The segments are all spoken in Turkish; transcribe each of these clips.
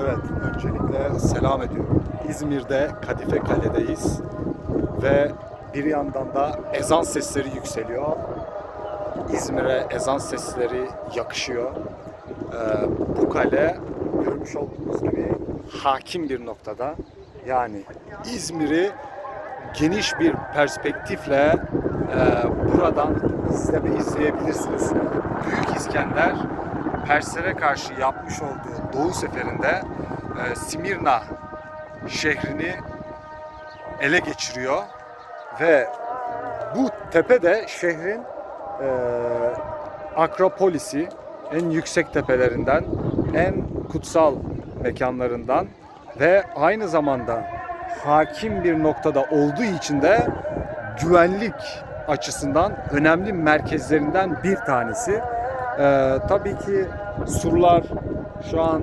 Evet, öncelikle selam ediyorum. İzmir'de Kadife Kale'deyiz ve bir yandan da ezan sesleri yükseliyor. İzmir'e ezan sesleri yakışıyor. Ee, bu kale görmüş olduğunuz gibi hakim bir noktada. Yani İzmir'i geniş bir perspektifle e, buradan izleme izleyebilirsiniz. Büyük İskender Perslere karşı yapmış olduğu Doğu seferinde e, Simirna şehrini ele geçiriyor ve bu tepe de şehrin e, Akropolisi en yüksek tepelerinden, en kutsal mekanlarından ve aynı zamanda hakim bir noktada olduğu için de güvenlik açısından önemli merkezlerinden bir tanesi. Ee, tabii ki surlar şu an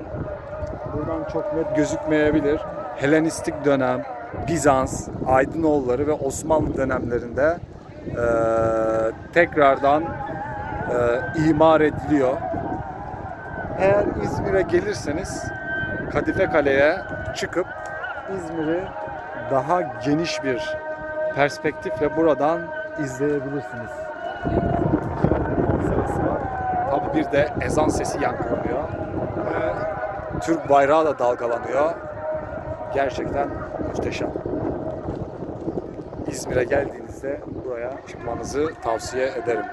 buradan çok net gözükmeyebilir. Helenistik dönem, Bizans, Aydınoğulları ve Osmanlı dönemlerinde e, tekrardan e, imar ediliyor. Eğer İzmir'e gelirseniz Kadife Kale'ye çıkıp İzmir'i daha geniş bir perspektifle buradan izleyebilirsiniz. Bir de ezan sesi yankılanıyor. Ve Türk bayrağı da dalgalanıyor. Gerçekten muhteşem. İzmir'e geldiğinizde buraya çıkmanızı tavsiye ederim.